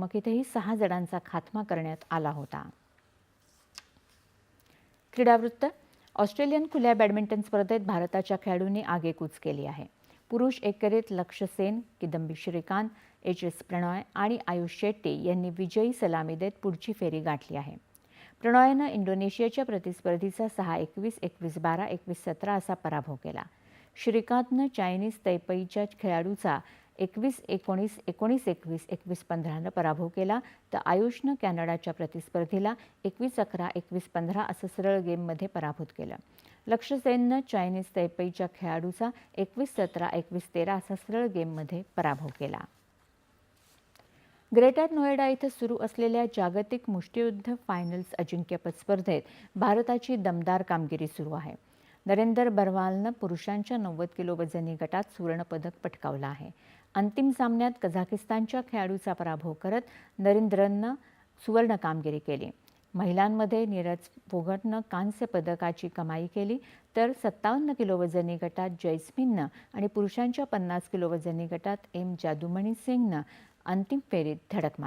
चकमकीतही सहा जणांचा खात्मा करण्यात आला होता. क्रीडावृत्त ऑस्ट्रेलियन खुल्या बॅडमिंटन स्पर्धेत भारताच्या खेळाडूंनी आगेकूच केली आहे. पुरुष एकेरीत लक्ष्य सेन किदंबी श्रीकांत एच एस प्रणॉय आणि आयुष शेट्टी यांनी विजयी सलामी देत पुढची फेरी गाठली आहे. प्रणॉयनं इंडोनेशियाच्या प्रतिस्पर्धीचा सहा एकवीस एकवीस बारा एकवीस सतरा असा पराभव केला. श्रीकांतनं चायनीज तैपईच्या खेळाडूचा एकवीस एकोणीस एकोणीस एकवीस एकवीस पंधरानं पराभव केला. तर आयुषनं कॅनडाच्या प्रतिस्पर्धीला एकवीस अकरा एकवीस पंधरा असं सरळ गेममध्ये पराभूत केलं. लक्ष सेननं चायनीज तैपैच्या खेळाडूचा एकवीस सतरा एकवीस तेरा असा सरळ गेममध्ये पराभव केला. ग्रेटर नोएडा इथं सुरू असलेल्या जागतिक मुष्टियुद्ध फायनल्स अजिंक्यपद स्पर्धेत भारताची दमदार कामगिरी सुरू आहे. नरेंदर बरवालनं पुरुषांच्या नव्वद किलो वजनी गटात सुवर्णपदक पटकावलं आहे. अंतिम सामन्यात कझाकिस्तानच्या खेळाडूचा पराभव करत नरेंद्रनं सुवर्ण कामगिरी केली. महिलांमध्ये नीरज फोगटनं कांस्य पदकाची कमाई केली तर सत्तावन्न किलो वजनी गटात जैस्मिननं आणि पुरुषांच्या पन्नास किलो वजनी गटात एम जादूमणी सिंगनं अंतिम फेरीत धडक मारली.